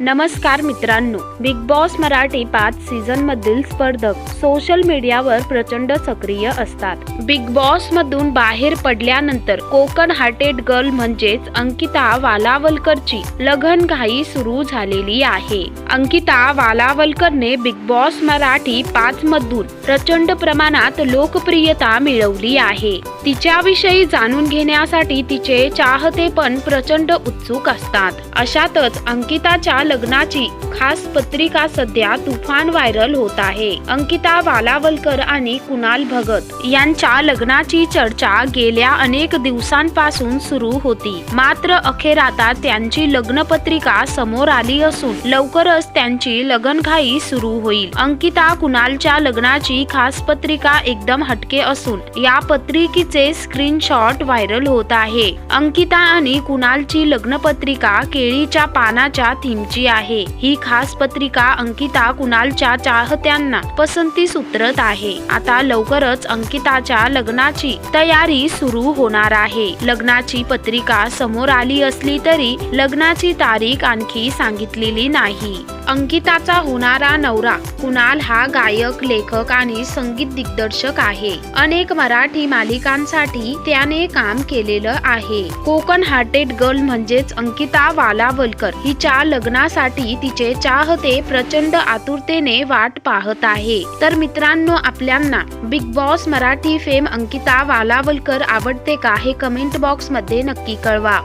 नमस्कार मित्रांनो big Boss Marathi पाच सीझन मधील स्पर्धक सोशल मीडियावर प्रचंड सक्रिय असतात. बिग बॉस मधून बाहेर पडल्यानंतर कोकण हार्टेड गर्ल म्हणजेच अंकिता वालावलकरची लगनघाई सुरू झालेली आहे. अंकिता वालावलकरने बिग बॉस मराठी पाच मधून प्रचंड प्रमाणात लोकप्रियता मिळवली आहे. तिच्याविषयी जाणून घेण्यासाठी तिचे चाहते पण प्रचंड उत्सुक असतात. अशातच अंकिताच्या लग्नाची खास पत्रिका सध्या तुफान व्हायरल होत आहे. अंकिता वालावलकर आणि कुणाल भगत यांच्या लग्नाची चर्चा गेल्या अनेक दिवसांपासून सुरू होती. मात्र अखेर आता त्यांची लग्नपत्रिका समोर आली असून लवकरच त्यांची लग्नघाई सुरू होईल. अंकिता कुणालच्या लग्नाची खास पत्रिका एकदम हटके असून या पत्रिकेचे स्क्रीनशॉट व्हायरल होत आहे. अंकिता आणि कुणालची लग्नपत्रिका केळीच्या पानाच्या थीमची आहे. ही खास पत्रिका अंकिता कुणालच्या चाहत्यांना पसंतीस उतरत आहे. आता लवकरच अंकिताच्या लग्नाची तयारी सुरू होणार आहे. लग्नाची पत्रिका समोर आली असली तरी लग्नाची तारीख आणखी सांगितलेली नाही. अंकिताचा होणारा नवरा. कुणाल हा गायक लेखक आणि संगीत दिग्दर्शक आहे. अनेक मराठी मालिकांसाठी त्याने काम केलेलं आहे. कोकण हार्टेड गर्ल म्हणजेच अंकिता वालावलकर हिच्या लग्नासाठी तिचे चाहते प्रचंड आतुरतेने वाट पाहत आहे. तर मित्रांनो आपल्यांना Bigg Boss Marathi fame Ankita Walawalkar आवडते का हे कमेंट बॉक्समध्ये नक्की कळवा.